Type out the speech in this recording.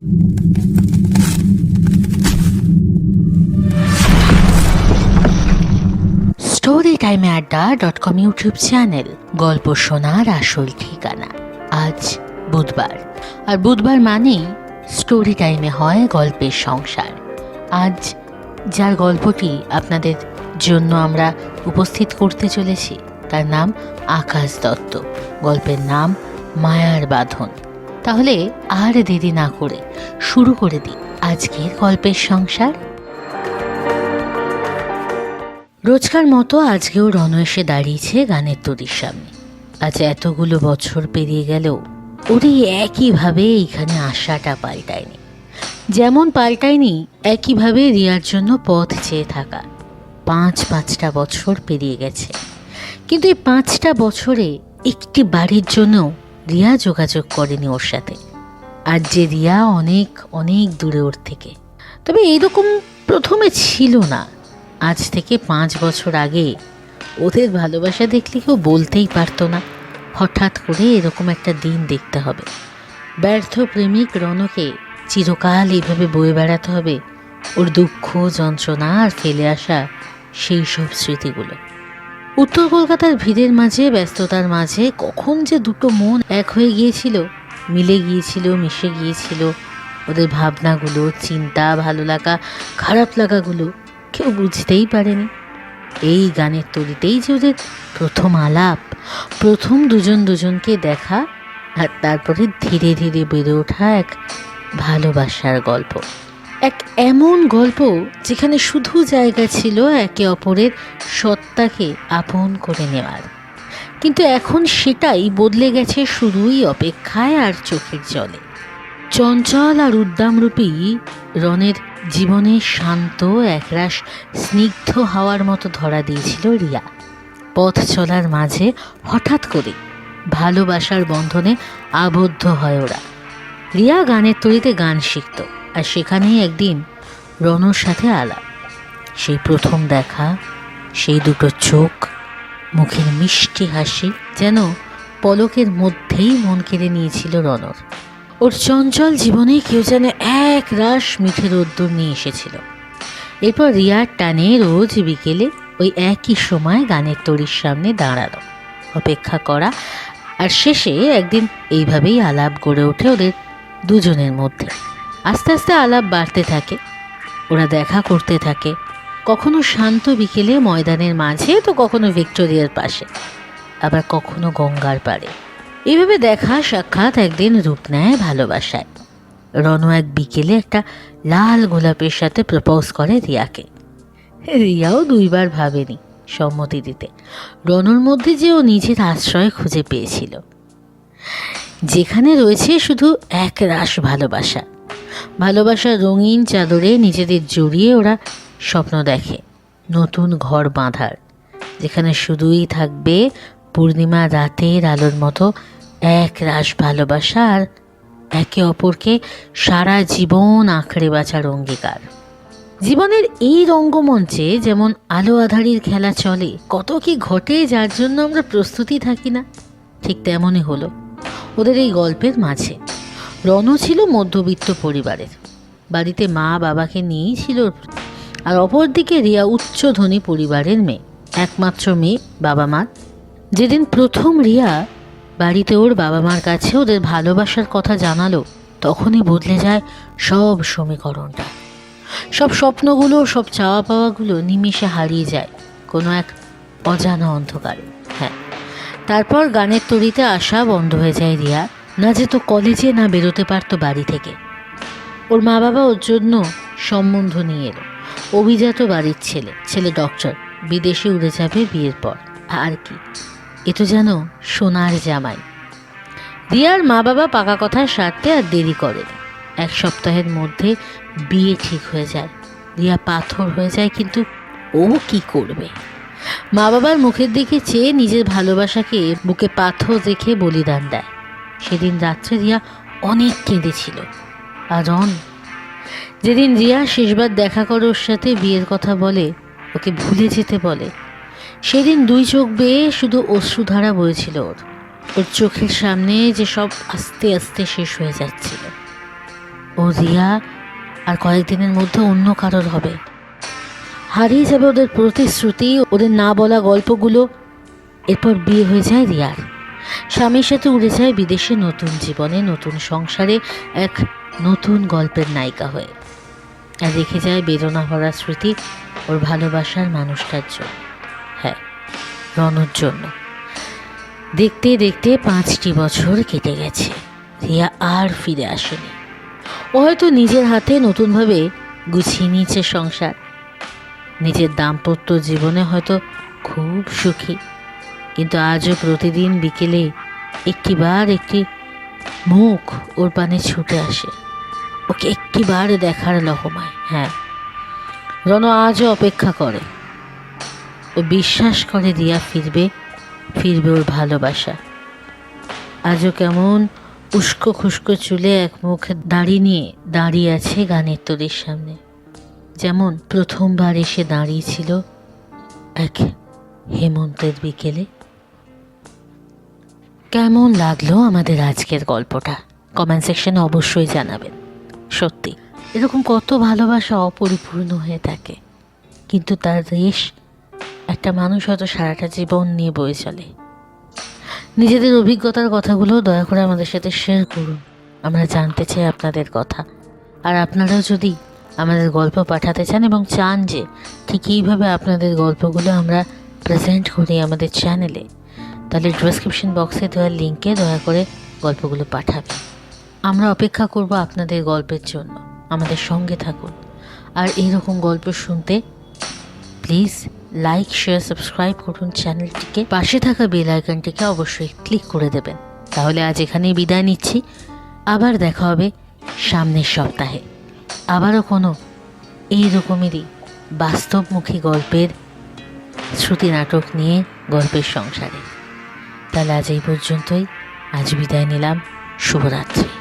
Story টাইমে আড্ডা dot com YouTube channel গল্প শোনার আসল ঠিকানা। আজ বুধবার। আর বুধবার মানেই স্টোরি টাইমে হয় গল্পের সংসার। আজ যার গল্পটি আপনাদের জন্য আমরা উপস্থিত করতে চলেছি, তার নাম আকাশ দত্ত। গল্পের নাম মায়ার বাঁধন। তাহলে আর দেরি না করে শুরু করে দিই আজকের গল্পের সংসার। রোজকার মতো আজকেও রণ এসে দাঁড়িয়েছে গানের তরির সামনে। আজ এতগুলো বছর পেরিয়ে গেলেও ওরই একইভাবে এইখানে আসাটা পাল্টায়নি। যেমন পাল্টায়নি, একইভাবে রিয়ার জন্য পথ চেয়ে থাকা। পাঁচ পাঁচটা বছর পেরিয়ে গেছে। কিন্তু এই পাঁচটা বছরে একটি বাড়ির জন্যও রিয়া যোগাযোগ করেনি ওর সাথে। আর যে রিয়া অনেক অনেক দূরে ওর থেকে। তবে এইরকম প্রথমে ছিল না। আজ থেকে পাঁচ বছর আগে ওদের ভালোবাসা দেখলে কেউ বলতেই পারতো না। হঠাৎ করে এরকম একটা দিন দেখতে হবে। ব্যর্থ প্রেমিক রণকে চিরকাল এইভাবে বয়ে বেড়াতে হবে। ওর দুঃখ, যন্ত্রণা আর ফেলে আসা সেই সব স্মৃতিগুলো। উত্তর কলকাতার ভিড়ের মাঝে, ব্যস্ততার মাঝে, কখন যে দুটো মন এক হয়ে গিয়েছিল, মিলে গিয়েছিল, মিশে গিয়েছিল, ওদের ভাবনাগুলো, চিন্তা, ভালো লাগা, খারাপ লাগাগুলো কেউ বুঝতেই পারেনি। এই গানের তরিতেই যে ওদের প্রথম আলাপ, প্রথম দুজন দুজনকে দেখা, আর তারপরে ধীরে ধীরে বেড়ে ওঠা এক ভালোবাসার গল্প। এক এমন গল্প যেখানে শুধু জায়গা ছিল একে অপরের সত্তাকে আপন করে নেওয়ার। কিন্তু এখন সেটাই বদলে গেছে শুধুই অপেক্ষায় আর চোখের জলে। চঞ্চল আর উদ্দামরূপী রনের জীবনে শান্ত, একরাশ, স্নিগ্ধ হাওয়ার মতো ধরা দিয়েছিল রিয়া। পথ চলার মাঝে হঠাৎ করে ভালোবাসার বন্ধনে আবদ্ধ হয় ওরা। রিয়া গানের তৈরিতে গান শিখত। আর সেখানেই একদিন রনর সাথে আলাপ। সেই প্রথম দেখা, সেই দুটো চোখ, মুখের মিষ্টি হাসি যেন পলকের মধ্যেই মন কেড়ে নিয়েছিল রনর। ওর চঞ্চল জীবনে কেউ যেন এক রাস মিঠে রোদ্দুর নিয়ে এসেছিল। এরপর রিয়ার টানে রোজ বিকেলে ওই একই সময় গানের তরির সামনে দাঁড়ানো অপেক্ষা করা আর শেষে একদিন এইভাবেই আলাপ গড়ে ওঠে ওদের দুজনের মধ্যে। আস্তে আস্তে আলাপ বাড়তে থাকে। ওরা দেখা করতে থাকে। কখনো শান্ত বিকেলে ময়দানের মাঝে, তো কখনো ভিক্টোরিয়ার পাশে। আবার কখনো গঙ্গার পাড়ে। এভাবে দেখা সাক্ষাৎ একদিন রূপ নেয় ভালোবাসায়। রনু এক বিকেলে একটা লাল গোলাপের সাথে প্রপোজ করে রিয়াকে। রিয়াও দুইবার ভাবেনি সম্মতি দিতে। রনুর মধ্যে যে ও নিজের আশ্রয় খুঁজে পেয়েছিল। যেখানে রয়েছে শুধু এক রাস ভালোবাসা। ভালোবাসার রঙিন চাদরে নিজেদের জড়িয়ে ওরা স্বপ্ন দেখে। নতুন ঘর বাঁধার, যেখানে শুধুই থাকবে পূর্ণিমা রাতের আলোর মতো এক রাস ভালোবাসা আর একে অপরকে সারা জীবন আঁকড়ে বাঁচার অঙ্গীকার। জীবনের এই রঙ্গমঞ্চে যেমন আলো আধারির খেলা চলে, কত কি ঘটে যার জন্য আমরা প্রস্তুতি থাকি না, ঠিক তেমনই হলো। ওদের এই গল্পের মাঝে। রণ ছিল মধ্যবিত্ত পরিবারের। বাড়িতে মা বাবাকে নিয়েই ছিল আর অপরদিকে রিয়া উচ্চ ধনী পরিবারের মেয়ে। একমাত্র মেয়ে, বাবা মার। যেদিন প্রথম রিয়া বাড়িতে ওর বাবা মার কাছে ওদের ভালোবাসার কথা জানালো, তখনই বদলে যায় সব সমীকরণটা। সব স্বপ্নগুলো, সব চাওয়া পাওয়াগুলো নিমিষে হারিয়ে যায় কোনো এক অজানা অন্ধকারে। হ্যাঁ তারপর গানের তরিতে আসা বন্ধ হয়ে যায় রিয়া। না যেত কলেজে না বেরোতে পারতো বাড়ি থেকে। ওর মা বাবা ওর জন্য সম্বন্ধ নিয়ে এলো। অভিজাত বাড়ির ছেলে ছেলে ডক্টর বিদেশে উড়ে যাবে বিয়ের পর। আর কি? এ তো যেন সোনার জামাই। রিয়ার মা বাবা পাকা কথার স্বার্থে আর দেরি করেনি এক সপ্তাহের মধ্যে বিয়ে ঠিক হয়ে যায়। রিয়া পাথর হয়ে যায় কিন্তু ও কি করবে? মা বাবার মুখের দিকে চেয়ে নিজের ভালোবাসাকে বুকে পাথর রেখে বলিদান দেয়। সেদিন রাত্রে রিয়া অনেক কেঁদেছিল। আর রন যেদিন রিয়া শেষবার দেখা করে ওর সাথে বিয়ের কথা বলে, ওকে ভুলে যেতে বলে, সেদিন দুই চোখ বেয়ে শুধু অশ্রুধারা বয়েছিল ওর। ওর চোখের সামনে যে সব আস্তে আস্তে শেষ হয়ে যাচ্ছিল। ও রিয়া আর কয়েকদিনের মধ্যে অন্য কারোর হবে। হারিয়ে যাবে ওদের প্রতিশ্রুতি, ওদের না বলা গল্পগুলো, এরপর বিয়ে হয়ে যায় রিয়ার। স্বামীর সাথে উড়ে যায় বিদেশে নতুন জীবনে, নতুন সংসারে এক নতুন গল্পের নায়িকা হয়ে। আর রেখে যায় বেদনা ভরা স্মৃতি ওর ভালোবাসার মানুষটার জন্য। হ্যাঁ রনর জন্য। দেখতে দেখতে পাঁচটি বছর কেটে গেছে। রিয়া আর ফিরে আসেনি। ও হয়তো নিজের হাতে নতুনভাবে গুছিয়ে নিয়েছে সংসার। নিজের দাম্পত্য জীবনে হয়তো খুব সুখী। কিন্তু আজও প্রতিদিন বিকেলে একটিবার একটি মুখ ওর পানে ছুটে আসে। ওকে একটিবার দেখার লহমায় হ্যাঁ। রণ আজও অপেক্ষা করে। ও বিশ্বাস করে রিয়া ফিরবে ফিরবে ওর ভালোবাসা। আজও কেমন উস্কো খুস্কো চুলে এক মুখ দাড়ি নিয়ে দাঁড়িয়ে আছে গানের তোদের সামনে। যেমন প্রথমবার এসে দাঁড়িয়েছিল এক হেমন্তের বিকেলে। কেমন লাগল আমাদের আজকের গল্পটা? কমেন্ট সেকশনে অবশ্যই জানাবেন। সত্যি, এরকম কত ভালোবাসা অপরিপূর্ণ হয়ে থাকে। কিন্তু তার রেশ একটা মানুষ হয়তো সারাটা জীবন নিয়ে বয়ে চলে। নিজেদের অভিজ্ঞতার কথাগুলো দয়া করে আমাদের সাথে শেয়ার করুন। আমরা জানতে চাই আপনাদের কথা। আর আপনারাও যদি আমাদের গল্প পাঠাতে চান এবং চান যে ঠিক এইভাবে আপনাদের গল্পগুলো আমরা প্রেজেন্ট করি আমাদের চ্যানেলে তাহলে ডেসক্রিপশন বক্সে দেওয়া লিঙ্কে দয়া করে গল্পগুলো পাঠাবেন। আমরা অপেক্ষা করব আপনাদের গল্পের জন্য। আমাদের সঙ্গে থাকুন। আর এইরকম গল্প শুনতে প্লিজ লাইক শেয়ার সাবস্ক্রাইব করুন চ্যানেলটিকে পাশে থাকা বেল আইকনটিকে অবশ্যই ক্লিক করে দেবেন। তাহলে আজ এখানেই বিদায় নিচ্ছি। আবার দেখা হবে সামনের সপ্তাহে। আবারও কোনো এই রকমেরই বাস্তবমুখী গল্পের শ্রুতি নাটক নিয়ে গল্পের সংসারে। তাহলে আজ এই পর্যন্তই। আজ বিদায় নিলাম। শুভরাত্রি।